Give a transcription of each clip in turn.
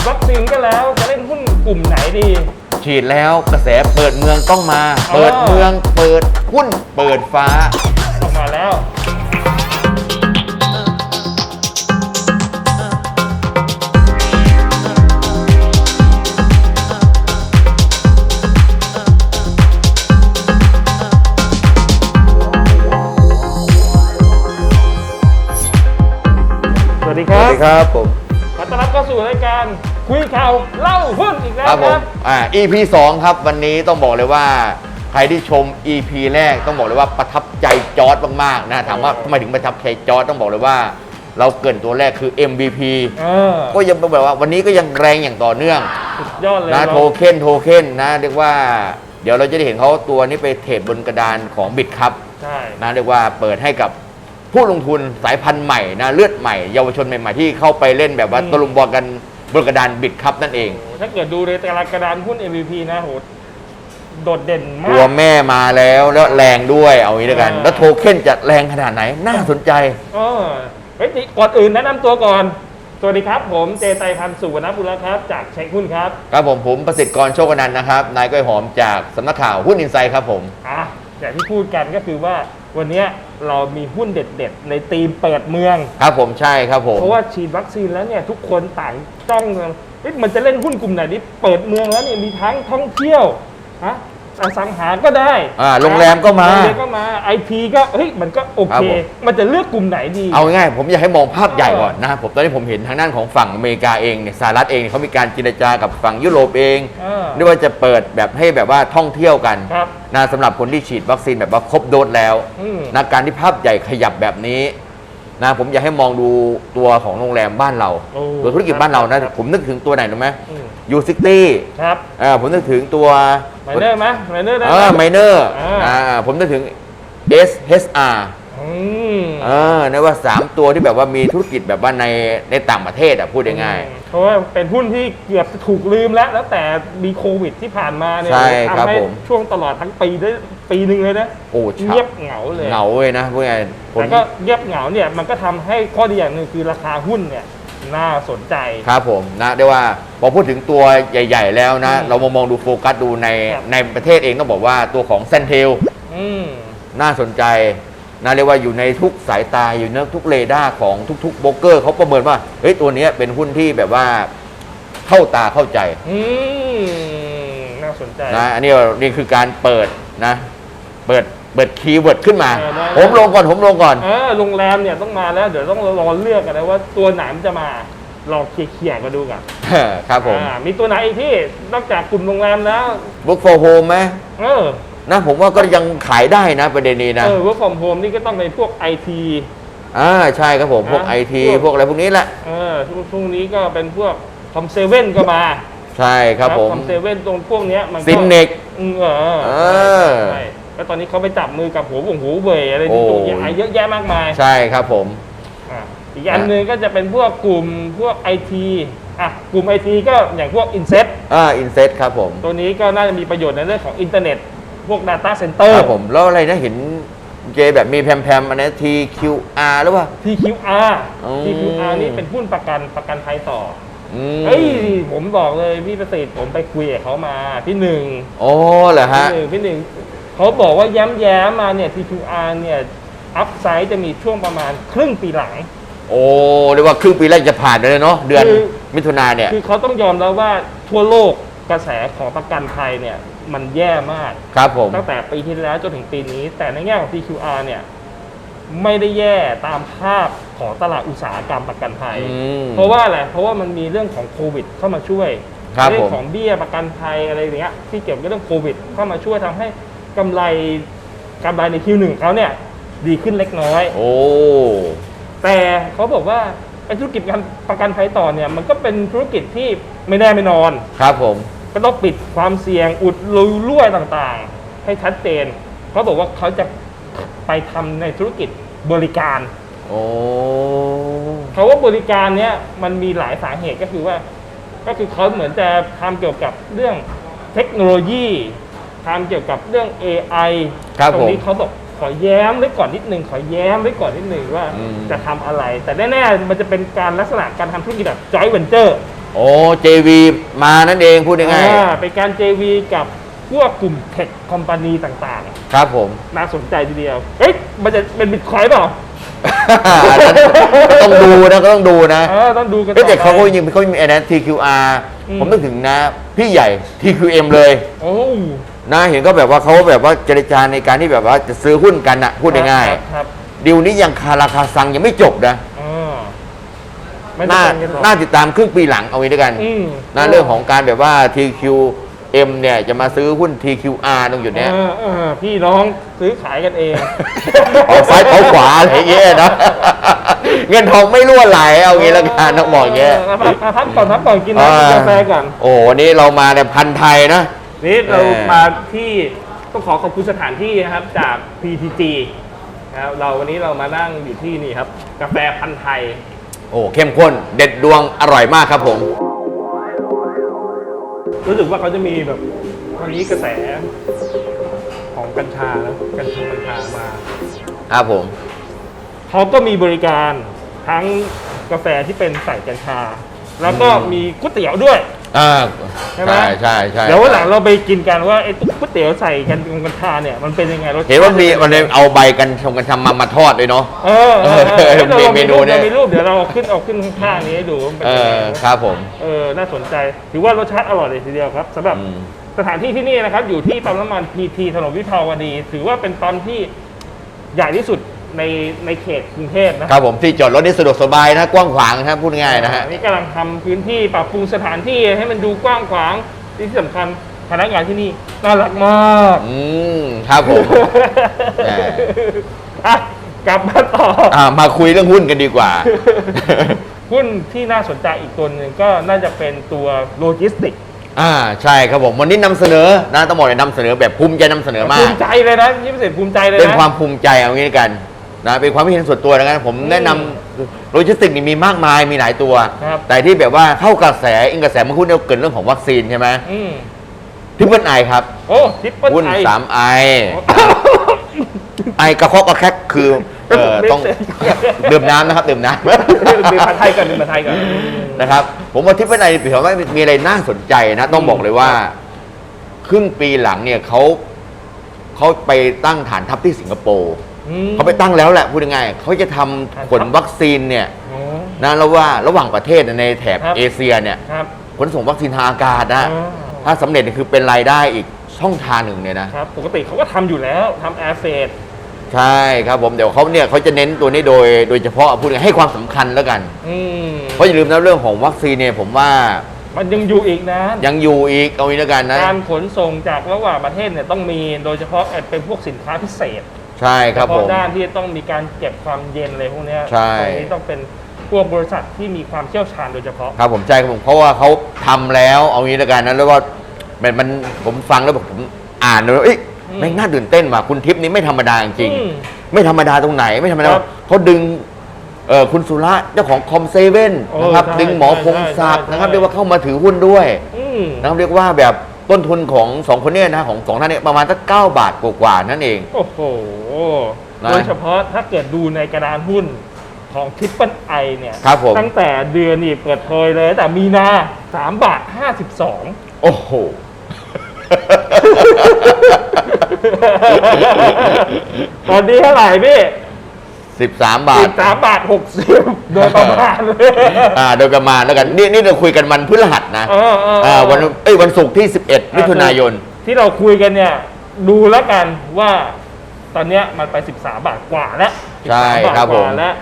ดวัคซีนก็แล้วจะเล่นหุ้นกลุ่มไหนดี ฉีดแล้วกระแสเปิดเมืองต้องมาอ๋อเปิดเมืองเปิดหุ้นเปิดฟ้า ออกมาแล้ว สวัสดีคสวัรัสบดีครับผม ขอต้อนรับเข้าสู่รายการ คุยข่าวเล่าหุ้นอีกแล้วครับคผมรับ อ่า EP 2 ครับวันนี้ต้องบอกเลยว่า ใครที่ชม EP แรกต้องบอกเลยว่าประทับใจจอร์ดมากๆนะถามว่าทำไมถึงประทับใจจอร์ดต้องบอกเลยว่า เราเกรินตัวแรกคือ MVP เออก็ยังแบบว่าวันนี้ก็ยังแรงอย่างต่อเนื่อง สุดยอดเลยนะเราโทเค็นโทเค็นนะเรียกว่า เดี๋ยวเราจะได้เห็นเขาตัวนี้ไปเทรดบนกระดานของบิตครับใช่ นะเรียกว่าเปิดให้กับผู้ลงทุนสายพันธุ์ใหม่นะเลือดใหม่ เยาวชนใหม่ ๆ ที่เข้าไปเล่นแบบว่าตะลุมบอลกัน บนกระดานบิตครับนั่นเอง โอ้โหถ้าเกิดดูในแต่ละกระดานหุ้น MVP นะโหโดดเด่นมาตัวก แม่มาแล้วแล้วแรงด้วยเอางี้ด้วยกัน อ่า แล้วโทเค็นจะแรงขนาดไหนน่าสนใจ เออเฮ้ยก่อนอื่นแนะนำตัวก่อน สวัสดีครับ ผมเจไตพันธ์สุวรรณบุรครับ จากเช็คหุ้นครับ ครับผมผมประสิทธิ์กรโชคอนันต์นะครับ นายก้อยหอมจากสำนักข่าวหุ้นอินไซด์ครับผม อะอย่างที่พูดกันก็คือว่าวันเนี้ย เรามีหุ้นเด็ด ๆ ในธีมเปิดเมือง ครับผมใช่ครับผมเพราะว่าฉีดวัคซีนแล้วเนี่ยทุกคนต่างจ้องเอ๊ะมันจะเล่นหุ้นกลุ่มไหนนี่เปิดเมืองแล้วเนี่ยมีทั้งท่องเที่ยวฮะ อสังหาก็ได้อ่าโรงแรมก็มาโรงแรมก็มาไอทีก็เฮ้ยมันก็โอครัเคบผมมันจะเลือกกลุ่มไหนดี เอาง่ายๆผมอยากให้มองภาพใหญ่ก่อนนะครับผมตอนนี้ผมเห็นทางด้านของฝั่งอเมริกาเองเนี่ยสหรัฐเองเนี่ยเขามีการเจรจากับฝั่งยุโรปเองอ่าไม่ว่าจะเปิดแบบให้แบบว่าท่องเที่ยวกันครับนะสำหรับคนที่ฉีดวัคซีนแบบว่าครบโดสแล้วอืมนะการที่ภาพใหญ่ขยับแบบนี้นะผมอยากให้มองดูตัวของโรงแรมบ้านเราโอ้ตัวธุรกิจบ้านเรานะครับผมนึกถึงตัวไหนรู้ไหมอืมยูซิตี้ครับอ่าผมนึกถึงตัวไมเนอร์ไหมไมเนอร์ได้เอไหมอไมเนอร์อ่าอ่าผมนึกถึง SHR อืมเออนะว่า 3 ตัวที่แบบว่ามีธุรกิจแบบว่าในในต่างประเทศอะพูดง่ายเพราะว่าเป็นหุ้นที่เกือบจะถูกลืมแล้ว แล้วแต่มีโควิดที่ผ่านมาเนี่ยใช่ครับทำให้ผมช่วงตลอดทั้งปีได้ปีหนึ่งเลยนะๆโอ้ชัเงียบเหงาเลยเหงาเลยนะพูดง่ายๆผมแต่ก็เงียบเหงาเนี่ยมันก็ทำให้ข้อดีอย่างหนึ่งคือราคาหุ้นเนี่ย น่าสนใจ ครับผมนะได้ว่าพอพูดถึงตัวใหญ่ ๆ แล้วนะ อืมเรามามองดูโฟกัสดูในครับ ในประเทศเองต้องบอกว่าตัวของเซนเทลอืม น่าสนใจนะเรียกว่าอยู่ในทุกสายตาอยู่ในทุกเรดาร์ของทุกๆโบรกเกอร์เขาประเมินว่าเฮ้ยตัวเนี้ยเป็นหุ้นที่แบบว่าเข้าตาเข้าใจอืม น่าสนใจ นะอันนี้นี่คือการเปิดนะ เปิด เปิดคีย์เวิร์ดขึ้นมา เออได้ ผมลงก่อนผมลงก่อน เออโรงแรมเนี่ยต้องมาแล้ว เดี๋ยวต้องรอเลือกกันนะว่าตัวไหนมันจะมาลองเคลียร์ๆกันดูกันครับผม อ่ามีตัวไหนอีกที่นอกจากกลุ่มโรงแรมแล้ว work for home ไหมเออนะผมว่าก็ยังขายได้นะประเด็นนี้นะเออ work from home นี่ก็ต้องเป็นพวกไอที อ่าใช่ครับผมพวกนะไอทีพวก พวกอะไรพวกนี้แหละ เออช่วงช่วงนี้ก็เป็นพวกคอมเซเว่นก็มาใช่ครับผม คอมเซเว่นตรงพวกเนี้ยมันก็ซินเน็กอืมเออเออ ใช่ใช่ แล้วตอนนี้เขาไปจับมือกับหัววงหัวเว่ยอะไรที่โอ้ ตัวใหญ่เยอะแยะมากมายใช่ครับผม อะอีกอันหนึ่งก็จะเป็นพวกกลุ่มพวกไอทีอะกลุ่มไอทีก็อย่างพวกอินเซ็ตอ่าอินเซตครับผม ตัวนี้ก็น่าจะมีประโยชน์ในเรื่องของอินเทอร์เน็ต พวก Data Center ครับผม แล้วอะไรนะเห็นเจแบบมีแพมๆอันนี้ TQR หรือเปล่า TQR อืม TQR นี่เป็นหุ้นประกันประกันภัยต่ออืมเฮ้ยผมบอกเลยพี่ประสิทธิ์ผมไปคุยกับเขามาพี่หนึ่งโอ้เหรอฮะ พี่หนึ่งพี่หนึ่ง เขาบอกว่าย้ำแย้มมาเนี่ย TQR เนี่ยอัพไซด์จะมีช่วงประมาณครึ่งปีหลัง โอ้เรียกว่าครึ่งปีแรกจะผ่านไปเลยเนาะเดือนคือ มิถุนาเนี่ย คือเขาต้องยอมแล้วว่าทั่วโลกกระแสของประกันภัยเนี่ย มันแย่มาก ครับผม ตั้งแต่ปีที่แล้วจนถึงปีนี้ แต่ในแง่ของ TQR เนี่ย ไม่ได้แย่ตามภาพของตลาดอุตสาหกรรมประกันภัย อืมเพราะว่าอะไรเพราะว่ามันมีเรื่องของโควิดเข้ามาช่วยครับเรื่ผมของเบี้ยประกันภัยอะไรอย่างเงี้ยที่เกี่ยวกับเรื่องโควิด เข้ามาช่วยทำให้ กำไรกำไรใน Q1 เขาเนี่ยดีขึ้นเล็กน้อย โอ้ แต่เขาบอกว่าไอ้ธุรกิจการประกันภัยต่อเนี่ยมันก็เป็นธุรกิจที่ไม่แน่ไม่นอน ครับผม ก็ต้องปิดความเสี่ยงอุดรูรั่วต่างๆ ให้ชัดเจนเขาบอกว่าเขาจะไปทำในธุรกิจบริการ โอ้เขาว่าบริการเนี้ยมันมีหลายสาเหตุก็คือว่า ก็คือเขาเหมือนจะทำเกี่ยวกับเรื่องเทคโนโลยี ทำเกี่ยวกับเรื่อง AI ครับตรผงมนี้เขาบอกขอแย้มไว้ก่อนนิดนึงขอแย้มไว้ก่อนนิดนึงว่าอืม จะทำอะไร แต่แน่ๆมันจะเป็นการลักษณะการทำธุรกิจแบบ joint venture โอ้ JV มานั่นเองพูดง่ายอ่าเป็นการ JV กับพวกกลุ่มเทคคอมพานีต่างๆครับผม ๆ น่าสนใจทีเดียวเอ๊ะมันจะเป็นบิตคอยเปล่าต้องดูนะก็ต้องดูนะเออต้องดูกันเอ้ยแต่เขาก็ต่อไป ยังเขามีไอ้นะ TQR อืม ผมนึกถึงนะ พี่ใหญ่ TQM เลย โอ้ นะเห็นก็แบบว่าเขาแบบว่าเจรจาในการที่แบบว่าจะซื้อหุ้นกันอะพูดง่ายครับครับๆดิวนี้ยังคาราคาซังยังไม่จบนะอ่าไม่น่าได้กันหรอกน่าติดตามครึ่งปีหลังเอาไว้ด้วยกันอืมนะเรื่องของการแบบว่า TQM เนี่ยจะมาซื้อหุ้น TQR ตรงจุดเนี้ย เออเออพี่น้องซื้อขายกันเองเอาซ้ายเอาขวาอะไรอย่างเงี้ยนะ เงินทองไม่รั่วไหลเอางี้ละกันต้องบอกอย่างเงี้ยเออพักก่อนพักก่อนกินน้ำกินกาแฟก่อน โอ้วันนี้เรามาในพันธุ์ไทยนะ นี่เราเออ มาที่ต้องขอขอบคุณสถานที่นะครับจาก PTG นะครับเราวันนี้เรามานั่งอยู่ที่นี่ครับ กาแฟพันธุ์ไทย โอ้เข้มข้นเด็ดดวงอร่อยมากครับผม รู้สึกว่าเขาจะมีแบบวันนี้กระแสของกัญชานะกัญชงกัญชามา ครับผม เขาก็มีบริการทั้งกาแฟที่เป็นใส่กัญชา แล้วก็อืมมีก๋วยเตี๋ยวด้วย อ่าใช่ไหมใช่ใช่ใช่เดี๋ยววันหลังเราไปกินกันว่าไอ้ก๋วยเตี๋ยวใส่กันกัญชาเนี่ยมันเป็นยังไงรสชติเห็นว่ามีมันเลยเอาใบกันชงกันทำมามาทอดด้วยเนาะ เออเออเออเออดี๋ยวราเมนูเนี่ย รามีรูปเดี๋ยวเราเอาขึ้นเอาขึ้นข้างๆนี้ให้ดูว่ามันเป็นเอยังไงอนะ ครับผม เออ น่าสนใจ ถือว่ารสชาติอร่อยเลยทีเดียวครับสำหรับอืมสถานที่ที่นี่นะครับ อยู่ที่ปั๊มน้ำมันพีทีถนนวิภาวดี ถือว่าเป็นปั๊มที่ใหญ่ที่สุด ในในเขตกรุงเทพนะ ครับผมที่จอดรถนี่สะดวกสบายนะกว้างขวางนะครับพูดง่ายนะฮะ นี่กำลังทำพื้นที่ปรับปรุงสถานที่ให้มันดูกว้างขวางที่สำคัญพนักงานที่นี่น่ารักมากอืมครับผม แหม อะกลับมาต่ออ่ามาคุยเรื่องหุ้นกันดีกว่า หุ้นที่น่าสนใจอีกตัวหนึ่งก็น่าจะเป็นตัวโลจิสติกอ่าใช่ครับผมวันนี้นำเสนอนะต้องบอกเลยนำเสนอแบบภูมิใจนำเสนอมาภูก มิใจเลยนะยี่สิบเศษภูมิใจเลยเป็นนะความภูมิใจเอางี้กัน นะเป็นความคิดเห็นส่วนตัวนะครับผมแนะนำโลจิสติกนี่มีมากมายมีหลายตัว ครับ แต่ที่แบบว่าเข้ากระแสอิงกระแสเมื่อคุณเราเกิดเรื่องของวัคซีนใช่ไหมอืมทิปเปิลไอครับโอ้ทิปเปิลหุ้นไอสามไอไอกระเคาะกระแคกคือเอ่อต้องดื่มน้ำนะครับดื่มน้ำดื่มผัดไทยก่อนดื่มผัดไทยก่อนนะครับผมว่าทิปเปิลไอถือว่ามีอะไรน่าสนใจนะ ต้องบอกเลยว่า ครึ่งปีหลังเนี่ยเขาเขาไปตั้งฐานทัพที่สิงคโปร์ อืม เขาไปตั้งแล้วแหละพูดง่ายๆเขาจะทำขนวัคซีนเนี่ยโอ้ นะแล้วว่าระหว่างประเทศในแถบครับ เอเชียเนี่ยครับ ขนส่งวัคซีนทางอากาศนะอ๋อ ถ้าสำเร็จเนี่ยคือเป็นรายได้อีกช่องทางหนึ่งเนี่ยนะครับ ปกติเขาก็ทำอยู่แล้วทำแอร์เฟดใช่ครับผมเดี๋ยวเขาเนี่ยเขาจะเน้นตัวนี้โดยโดยเฉพาะพูดง่ายๆให้ความสำคัญแล้วกัน อืมเพราะอย่าลืมนะเรื่องของวัคซีนเนี่ยผมว่ามันยังอยู่อีกนะ ยังอยู่อีกเอางี้แล้วกันนะ การขนส่งจากระหว่างประเทศเนี่ยต้องมีโดยเฉพาะเป็นพวกสินค้าพิเศษ ใช่ครับเฉผพาะมด้านที่ต้องมีการเก็บความเย็นอะไรพวกเนี้ยใช่ ตรงนี้ต้องเป็นพวกบริษัทที่มีความเชี่ยวชาญโดยเฉพาะ ครับผมใช่ครับผมเพราะว่าเขาทำแล้วเอางี้แล้วกันนะแล้วว่ามันมันผมฟังแล้วบอกผมอ่านแล้วเอ้ยอืมแม่งน่าตื่นเต้นว่ะคุณทิพย์นี่ไม่ธรรมดาจริงๆอืมไม่ธรรมดาตรงไหนไม่ธรรมดาครับเขาดึงเอ่อคุณสุระเจ้าของคอมเซเว่นโอ้นะครับใช่ดึงหมอใช่พงศักดิ์ใช่นะครับใช่ เรียกว่าเข้ามาถือหุ้นด้วยอืม นะครับเรียกว่าแบบ ต้นทุนของสองคนเนี้นะของสองท่านเนี่ยประมาณสักเก้าบาทกว่าๆนั่นเอง โอ้โห นะ โดยเฉพาะถ้าเกิดดูในกระดานหุ้นของทิปเปิลไอเนี่ย ครับผม ตั้งแต่เดือนนี่เปิดเผยเลย แต่มีนา3บาท52 โอ้โห ตอนนี้เท่าไหร่พี่ สิบสามบาท13บาท60โดยประมาณเลยอ่าโดยประมาณแล้วกันนี่นี่เราคุยกันวันพฤหัสนะเออเออเออ วันเอ้ยวันศุกร์ที่ 11มิถุนายน ที่เราคุยกันเนี่ย ดูแล้วกันว่าตอนเนี้ยมันไป 13 บาทกว่าแล้วใช่13ครับกว่าผมแล้ว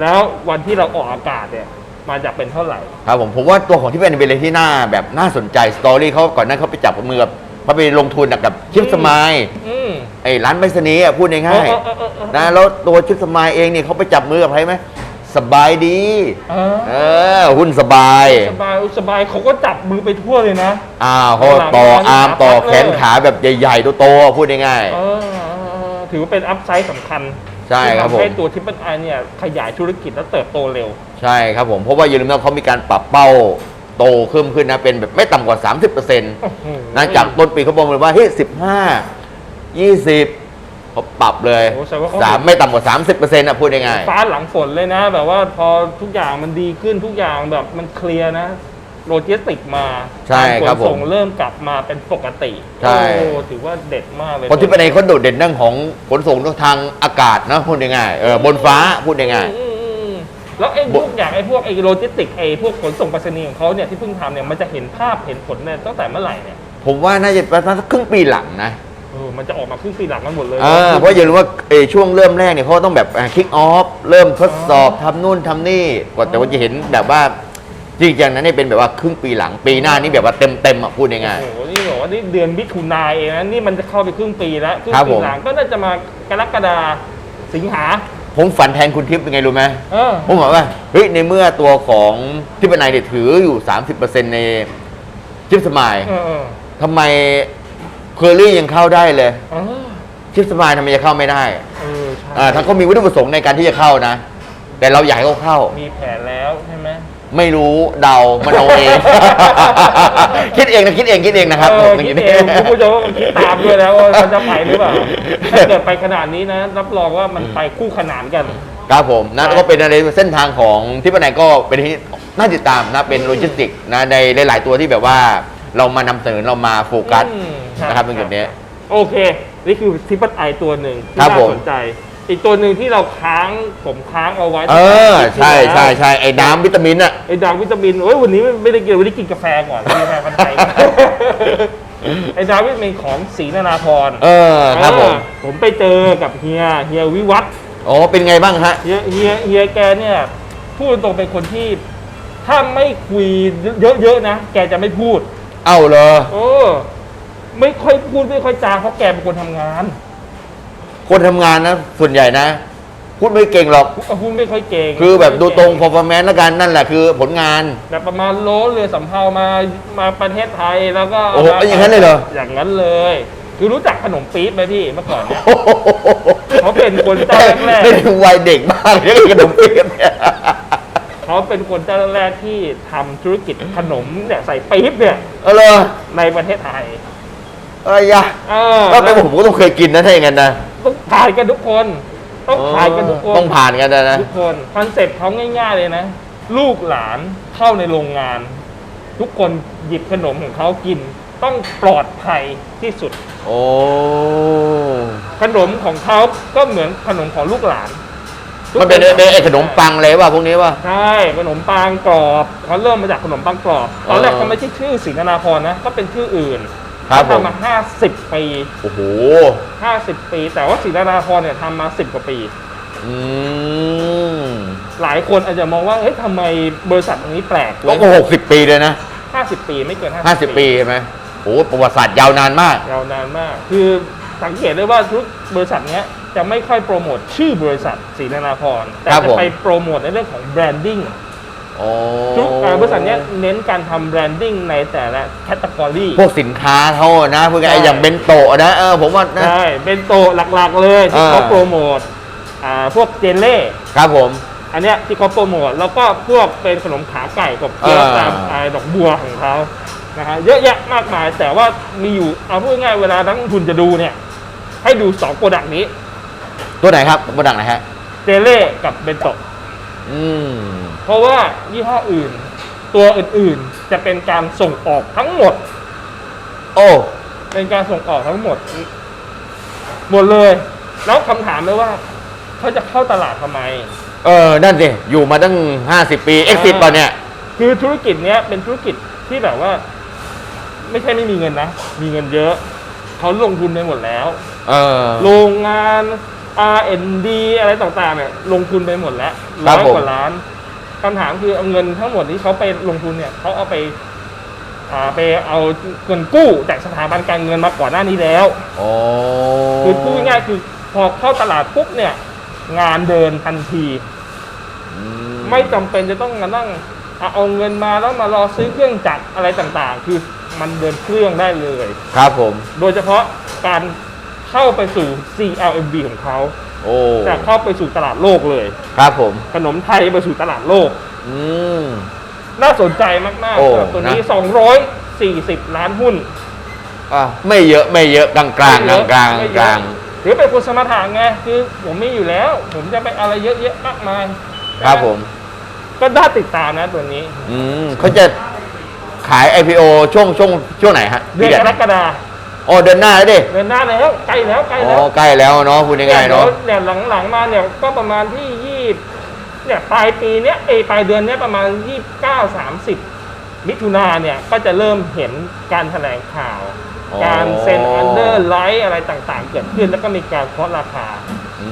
แล้ววันที่เราออกอากาศเนี่ย มันจะเป็นเท่าไหร่ ครับผมผมว่าตัวของที่เป็นเป็นอะไรที่น่าแบบน่าสนใจสตอรี่เขาก่อนหนั้นเขาไปจับมือกับ เขาไปลงทุนกับชิปสมายอืม ไอ้ร้านไปรษณีย์อะพูดง่ายเออเออเออเออ ๆนะแล้วตัวชิปสมายเองเนี่ยเขาไปจับมือกับใครไหมสบายดี เอเอออ หุ้นสบาย สบายสบายเขาก็จับมือไปทั่วเลยนะอ้าวเขาต่ออาร์มต่อแขนขาแบบใหญ่ๆโตๆพูดง่าย เออเออเออถือว่าเป็นอัพไซด์สำคัญใช่ครับที่ทำให้ผมตัวทิปเปิลไอเนี่ยขยายธุรกิจและเติบโตเร็ว ๆ ใช่ครับผม เพราะว่าอย่าลืมนะเขามีการปรับเป้า โตขึ้นขึ้นนะ เป็นแบบไม่ต่ำกว่า 30%นะจากต้นปีเขาบอกเลยว่าเฮ้ยสิบห้ายี่สิบเขาปรับเลยโอ้แสดงว่าเขา สามไม่ต่ำกว่า 30%นะพูดง่ายฟ้าหลังฝนเลยนะ แบบว่าพอทุกอย่างมันดีขึ้นทุกอย่างแบบมันเคลียร์นะ โลจิสติกมาใช่ครับกาขนส่งผมเริ่มกลับมาเป็นปกติใช่ โอ้ถือว่าเด็ดมากเลยคนที่ไปในเขาโดดเด่นเรื่องของขนส่งทางอากาศนะพูดง่ายๆเออบนฟ้าพูดง่ายอืมอืมอืม แล้วไอ้พวกอย่างไอ้พวกไอ้โลจิสติกไอ้พวกขนส่งไปรษณีย์ของเขาเนี่ยที่เพิ่งทำเนี่ยมันจะเห็นภาพเห็นผลเนี่ยตั้งแต่เมื่อไหร่เนี่ยๆผมว่าน่าจะประมาณสักครึ่งปีหลังนะเออมันจะออกมาครึ่งปีหลังกันหมดเลยอ่าเพราะอย่าลืมว่าเออช่วงเริ่มแรกเนี่ยเขาต้องแบบคิกออฟเริ่มทดสอบทำนู่นทำนี่กว่าแต่ว่าจะเห็นแบบว่าจริงๆนั้นนี่เป็นแบบว่าครึ่งปีหลังปีหน้านี่แบบว่าเต็มๆอะพูดง่าย โอ้โหนี่บอกว่านี่เดือนมิถุนายนเองนะนี่มันจะเข้าไปครึ่งปีแล้วครึ่งครับปีผม หลังก็น่าจะมากรกฎาสิงหาๆ ผมฝันแทนคุณทิพย์เป็นไงรู้ไหมเออ ผมบอกว่าเฮ้ยในเมื่อตัวของทิพย์นายเนี่ยถืออยู่ 30%ในชิปสมายเออเออทำไมเคอรี่ยังเข้าได้เลยเออชิปสมายทำไมจะเข้าไม่ได้เออใช่อ่าทั้งเขามีวัตถุประสงค์ในการที่จะเข้านะ แต่เราอยากให้เขาเข้า มีแผนแล้วใช่ไหม ไม่รู้เดามโนเอง คิดเองนะคิดเองคิดเองนะครับเออผมคิดย่างนี้เองคุณผู้ชมว่ามันคิดตามด้วยแล้วว่ามันจะไปหรือเปล่าถ้าเกิดไปขนาดนี้นะรับรองว่ามันไปคู่ขนานกัน ครับผมนะแล้วก็เป็นอะไรเส้นทางของที่ปนายก็เป็นที่น่าติดตามนะเป็นโลจิสติกนะในหลาย ๆ ตัวที่แบบว่า เรามานำเสนอเรามาโฟกัสอืมนะครับตรงจุดนี้ โอเค นี่คือทิปเปิลไอตัวหนึ่งที่ครับน่าผม สนใจ อีกตัวหนึ่งที่เราค้างผมค้างเอาไว้เออตั้งแต่ใช่คลิปที่ใช่แล้วใช่ไอ้น้ำวิตามินอะไอ้ดาววิตามินโอ้ยวันนี้ไม่ได้กินวันนี้กินกาแฟก่อนกาแฟพันธุ์ไทยไอ้ดาววิตามินของศรีนานาพรเออครับผม เออผมไปเจอกับเฮียเฮียวิวัฒน์ อ๋อ เป็นไงบ้างฮะ เฮียเฮียเฮียแกเนี่ย พูดตรงๆเป็นคนที่ ถ้าไม่คุยเยอะๆนะ แกจะไม่พูด เอ้าเหรอโอ้ไม่ค่อยพูดไม่ค่อยจาเพราะแกเป็นคนทำงาน คนทำงานนะ ส่วนใหญ่นะ พูดไม่เก่งหรอกพูดไม่ค่อยเก่งคือแบบดูตรง performance แล้วกันนั่นแหละคือผลงาน แบบประมาณโลเรือสำเภามามาประเทศไทยแล้วก็โอ้โหอย่างนั้นเลยเหรอ อย่างนั้นเลย คือรู้จักขนมปี๊บไหมพี่เมื่อก่อนเนี่ย เขาเป็นคนเจ้าแรกๆ ไม่ได้วัยเด็กมากเลยขนมเปี๊ยะเนี่ย เขาเป็นคนเจ้าแรกๆที่ทำธุรกิจขนมเนี่ยใส่ปี๊บเนี่ยเออเหรอในประเทศไทยอะไรยะเออถ้าเป็นผมก็ต้องเคยกินนะถ้าอย่างนั้นนะ ต้องผ่านกันทุกคน ต้องผ่านกันทุกคนต้องผ่านกันนะนะทุกคนคอนเซ็ปต์เขาง่าย ๆ เลยนะ ลูกหลานเข้าในโรงงาน ทุกคนหยิบขนมของเขากิน ต้องปลอดภัยที่สุด โอ้ขนมของเขาก็เหมือนขนมของลูกหลานมันเป็นเป็นไอ้ขนมปังเลยว่ะพวกนี้ว่ะใช่ขนมปังกรอบเขาเริ่มมาจากขนมปังกรอบตอนแรกเออเขาไม่ใช่ชื่อสิงคนาพรนะก็เป็นชื่ออื่น ครับเขาผม ทำมาห้าสิบปี โอ้โหห้าสิบปี แต่ว่าสิงคนาพรเนี่ยทำมาสิบกว่าปี อืมหลายคนอาจจะมองว่าเฮ้ยทำไมบริษัทนี้แปลกต้องหกสิบปีเลยนะห้าสิบปีไม่เกิน ห้าสิบปีใช่ไหมโอ้ประวัติศาสตร์ยาวนานมาก ยาวนานมาก คือสังเกตได้ว่าทุกบริษัทเนี้ยจะไม่ค่อยโปรโมทชื่อบริษัทศรีนานาพรแต่ครับจะผม ไปโปรโมทในเรื่องของแบรนดิ้งโอ้ ทุกอ่าบริษัทเนี้ยเน้นการทำแบรนดิ้งในแต่ละแคตตากรีพวกสินค้าเขาอะนะพวกไอ้ใช่อย่างเบนโตะนะเออผมว่านะใช่เป็นโตะหลักๆเลยที่อ่าเขาโปรโมทอ่าพวกเจลเล่ครับผมอันเนี้ยที่เขาโปรโมทแล้วก็พวกเป็นขนมขาไก่กับเกี๊ยวอ่าตามอ่าดอกบัวของเขานะฮะเยอะแยะมากมายแต่ว่ามีอยู่เอาพูดง่ายๆเวลานักลงทุนจะดูเนี่ย ให้ดูสองโปรดักต์นี้ ตัวไหนครับโปรดักต์ไหนฮะเจเล่กับเบนโตะอืมเพ ราะว่ายี่ห้ออื่น ตัวอื่นๆจะเป็นการส่งออกทั้งหมด โอ้ เป็นการส่งออกทั้งหมดหมดเลย แล้วคำถามเลยว่าเขาจะเข้าตลาดทำไม เออ นั่นสิ อยู่มาตั้ง 50 ปี exit ป่ะเนี่ย คือธุรกิจเนี้ยเป็นธุรกิจที่แบบว่า ไม่ใช่ไม่มีเงินนะ มีเงินเยอะเขาลงทุนไปหมดแล้ว เออ โรงงาน R&D อะไรต่างๆเนี่ยลงทุนไปหมดแล้วครัร้บอยผม กว่าล้าน คำถามคือเอาเงินทั้งหมดที่เขาไปลงทุนเนี่ยเขาเอาไปอ่าไปเอาเงินกู้จากสถาบันการเงินมาก่อนหน้านี้แล้วโอ้คือพูดง่ายๆคือพอเข้าตลาดปุ๊บเนี่ย งานเดินทันทีอืไม่จำเป็นจะต้องมานั่งเอาเอาเงินมาแล้วมารอซื้อเครื่องจักรอะไรต่างๆ คือมันเดินเครื่องได้เลย ครับผม โดยเฉพาะการเข้าไปสู่ CLMV ของเขา โอ้จะเข้าไปสู่ตลาดโลกเลย ครับผม ขนมไทยไปสู่ตลาดโลก อืม น่าสนใจมากโอ้ๆสำหรับตัวนี้ นะ 240 ล้านหุ้นอะไม่เยอะไม่เยอะกลางกลางกลางกลางไม่เยอะกลางหรือเป็นคนสมถะไงคือผมมีอยู่แล้ว ผมจะไปอะไรเยอะแยะมากมายครับผม ก็ได้ติดตามนะตัวนี้ อืมเขาจะขาย IPO ช่วงช่วงช่วงไหนฮะเดือนพี่กแดรกฎา อ๋อเดือนหน้าแล้วดิเดือนหน้าแล้วใกล้แล้วใกล้อ๋แล้วอใกล้แล้วเนาะพูดง่ายๆเนาะเนี่ยหลังๆมาเนี่ยก็ประมาณที่ยี่เนี่ยปลายปีเนี้ยเอยปลายเดือนเนี้ยประมาณยี่สิบเก้าสามสิบมิถุนาเนี่ยก็จะเริ่มเห็นการแถลงข่าวอ๋อการเซ็นอันเดอร์ไลท์อะไรต่างๆ เกิดขึ้นแล้วก็มีการเคาะราคา อื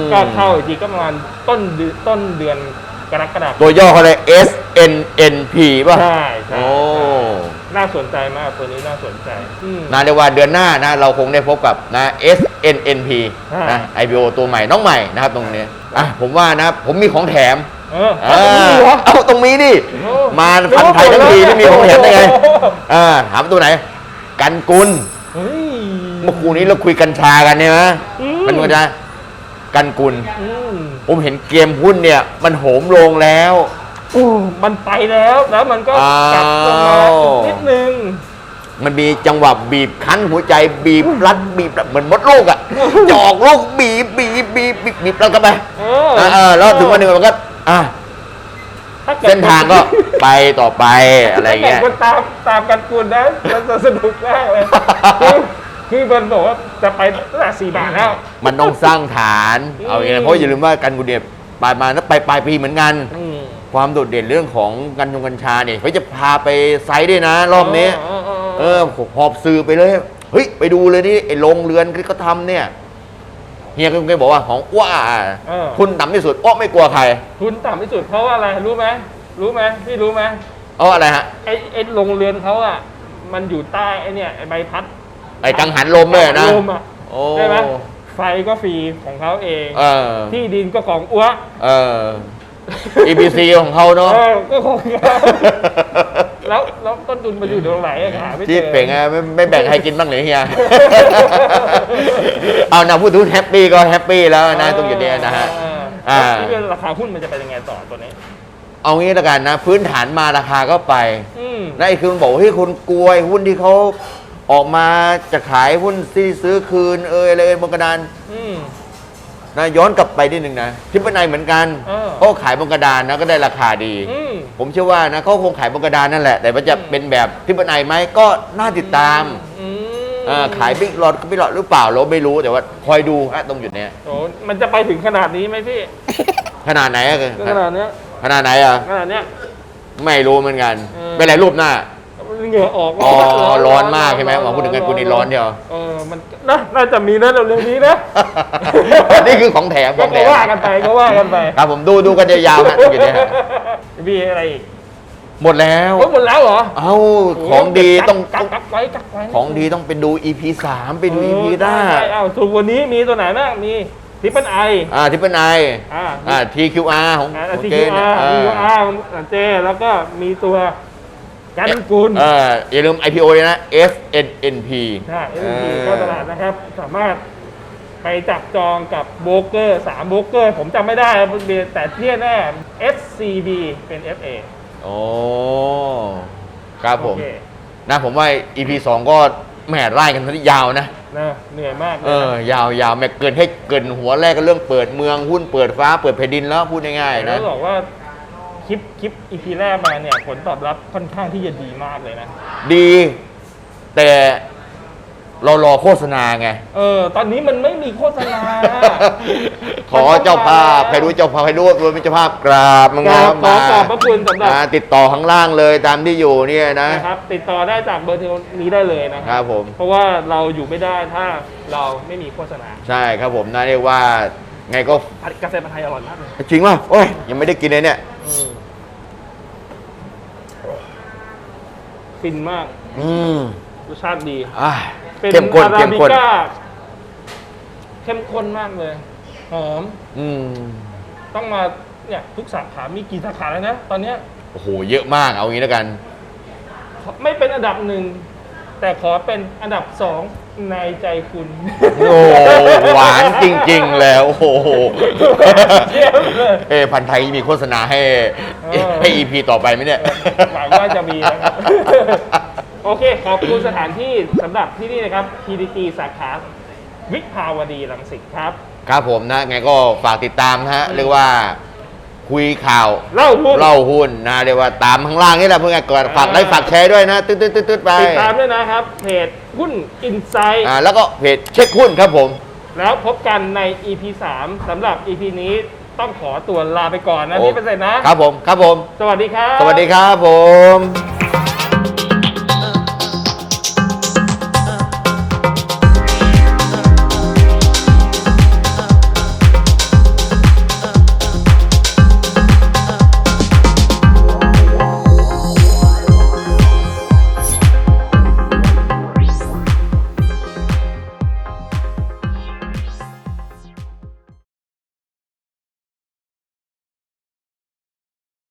มก็เข้าอีกทีก็ประมาณต้นเดือนต้นเดือนกรกฎาคมตัวย่อเขาเลย SNNP ป่ะใช่ใช่โอ้ น่าสนใจมากตัวนี้น่าสนใจอืมนาเรียกว่าเดือนหน้านะเราคงได้พบกับนะ SNNP ใช่นะ IPO ตัวใหม่น้องใหม่นะครับตรงนี้อะผมว่านะผมมีของแถมเออเอเอาตรงนี้อเหรอเอาตรงนี้ดิโอ้มาพันไทยทั้งทีไม่มีของแถมได้ไงโอ้โห อ่าถามตัวไหน กันกุลเฮ้ย เมื่อคืนนี้เราคุยกัญชากันเนี่ยนะอืม มันก็จะกันกุล อืม ผมเห็นเกมหุ้นเนี่ย มันโหมลงแล้ว โอ้มันไปแล้วแล้วมันก็กลับลงมาอ้าวอีกนิดนึง มันมีจังหวะบีบคั้นหัวใจบีบรัดบีบเหมือนมดลูกอะจอกลูกบีบบีบบีบบีบบีบแล้วก็ไปเออเออแล้วถึงวันหนึ่งมันก็อะถ้กิดเส้นทางก็ไปต่อไปอะไรเงี้ยถ้ากิดคนตามตามกันกุลนะมันจะสนุกมากเลยคือคือมันบอกว่าจะไปตั้งแต่สี่บาทแล้ว มันต้องสร้างฐานอืมเอาอย่างนี้เพราะอย่าลืมว่าการกุเดียปลายมาแล้วไปปลายปีเหมือนกันอืม ความโดดเด่นเรื่องของกัญชงกัญชาเนี่ยเขาจะพาไปไซต์ด้วยนะ รอบนี้เออเออเออหอบสื่อไปเลย เฮ้ย ไปดูเลยนี่ไอ้โรงเรือนที่เขาทำเนี่ยเฮียก็เคยบอกว่าของอ้วเออคุณต่ำที่สุดอ้วไม่กลัวใคร ทุนต่ำที่สุดเพราะว่าอะไรรู้ไหมรู้ไหมพี่รู้ไหมเอาอะไรฮะไอ้ไอ้โรงเรือนเขาอะมันอยู่ใต้ไอ้เนี่ยไอ้ใบพัดไอ้กังหันลมเลยนะลมอะโอ้ใช่ไหมไฟก็ฟรีของเขาเองเออที่ดินก็ของอ้วเออ EBC ของเขาเนาะ เออก็ของเขาแล้วแล้วต้นทุนมาอยู่ตรงไหนอะหาไม่เจอ ที่เป่งอะไม่ไม่แบ่งให้กินบ้างเหรอเฮีย เอานะพูดถึงแฮปปี้ก็แฮปปี้แล้วนะตรงจุดเนี้ยนะฮะ อ่าอ่าที่เป็นราคาหุ้นมันจะเป็นยังไงต่อตัวนี้ เอางี้แล้วกันนะ พื้นฐานมาราคาก็ไปอืมนั่นไอ้คือมันบอกว่าเฮ้ยคุณกลัวไอ้หุ้นที่เขาออกมาจะขายหุ้นที่ซื้อคืนเอยอะไรเอยบนกระดาน อืม นะย้อนกลับไปนิดนึงนะทิปเปอร์ไนเหมือนกันเออ เขาขายบนกระดานนะก็ได้ราคาดี อืม ผมเชื่อว่านะเขาคงขายบนกระดานนั่นแหละ แต่ว่าจะเป็นแบบทิปเปอร์ไนไหมก็น่าติดตามอืมอ่าขายบิ๊กหลอดบิ๊กหลอดหรือเปล่าเราไม่รู้แต่ว่าคอยดูฮะตรงจุดเนี้ยโอ้มันจะไปถึงขนาดนี้ไหมพี่ ขนาดไหนอะขนาดเนี้ยขนาดไหนอะขนาดเนี้ย ไม่รู้เหมือนกันเออ เป็นไรรูปหน้า เหงื่อออกอ๋อร้อนมากใช่ไหมหวังพูดถึงกันกูนี่ร้อนเดียวเออมันนะน่าจะมีนะเร็วๆนี้นะนี่คือของแถมขก็องแถมว่ากันไปก็ว่ากันไปครับผมดูดูกันยาวๆฮะตรงจุดเนี้ยฮะมีอะไรอีกหมดแล้วโอ้ยหมดแล้วเหรอ เอ้า ของดีต้องกักกักไว้กักไว้ ของดีต้องไปดู EP 3ไปดู EP เออหน้าได้เอาถูกวันนี้มีตัวไหนบ้าง มีทิปเปิลไอ อ่าทิปเปิลไนอ่าอ่า TQR ของอ่าของทีเจคิวนอาร์อ่าทีคิวอาร์ของเจ แล้วก็มีตัว กันกุลเอออย่าลืม IPO เลยนะ SNNP ใช่เอ็นก็ตลาดนะครับ สามารถไปจับจองกับโบรกเกอร์สามโบรกเกอร์ ผมจำไม่ได้แต่ที่แน่ SCB เป็น FA โอ้ครับผม โอเคนะผมว่า EP 2 ก็แหมไล่กันยาวนะ นะเหนื่อยมากเลเอยนะอยาวยาวแม่เกินให้เกินหัวแรกก็เรื่องเปิดเมืองหุ้นเปิดฟ้าเปิดแผ่นดินแล้วพูดง่ายๆแล้นะวบอกว่าค ลิปคลิป EP แรกมาเนี่ยผลตอบรับค่อนข้างที่จะดีมากเลยนะ ดี แต่เรารอโฆษณาไง เออ ตอนนี้มันไม่มีโฆษณา ขอเจ้าภาพใครรู้เจ้าภาพใครรู้รวมเป็นเจ้าภาพกราบมังกราบมาขอขอบพระคุณสำหรับ อ่าติดต่อข้างล่างเลยตามที่อยู่เนี่ยนะ นะครับ ติดต่อได้จากเบอร์โทรนี้ได้เลยนะคครับรับผม เพราะว่าเราอยู่ไม่ได้ถ้าเราไม่มีโฆษณาใช่ครับผมนะเรียกว่าไงก็ผัดกาแฟผัดไทยอร่อยมากเลยจริงป่ะโอ้ยยังไม่ได้กินเลยเนี่ย อืม ฟินมากอืมรสชาติดี อ่าเป็นเข้มข้นอาราเข้มบิข้นก้าเข้มข้นมากเลย หอม อืมต้องมาเนี่ยทุกสาขา มีกี่สาขาแล้วนะ ตอนเนี้ยโอ้โหเยอะมากเอางี้แล้วกัน ไม่เป็นอันดับหนึ่ง แต่ขอเป็นอันดับสอง ในใจคุณ โอ้หวานจริง ๆ แล้วโอ้โหเยี่ยมเลย เอะพันไทยมีโฆษณาให้เออให้ EP ต่อไปไหมเนี่ย หวังว่าจะมีนะครับ โอเค ขอบคุณสถานที่สำหรับที่นี่นะครับ PDT สาขาวิภาวดีรังสิตครับ ครับผมนะไงก็ฝากติดตามนะฮะ เรียกว่า คุยข่าวเล่าหุ้น เล่าหุ้นนะเรียกว่าตามข้างล่างนี่แหละเพื่อนก่อนฝากไลค์ฝากแชร์ด้วยนะตึ๊ดตึ๊ดตึ๊ดตึ๊ดไปติดตามด้วยนะครับ เพจหุ้นอินไซต์อ่าแล้วก็เพจเช็คหุ้นครับผม แล้วพบกันใน EP 3สำหรับ EP นี้ต้องขอตัวลาไปก่อนนะโอ้พี่เปอร์เซ็นต์นะครับผมครับผม สวัสดีครับ สวัสดีครับผม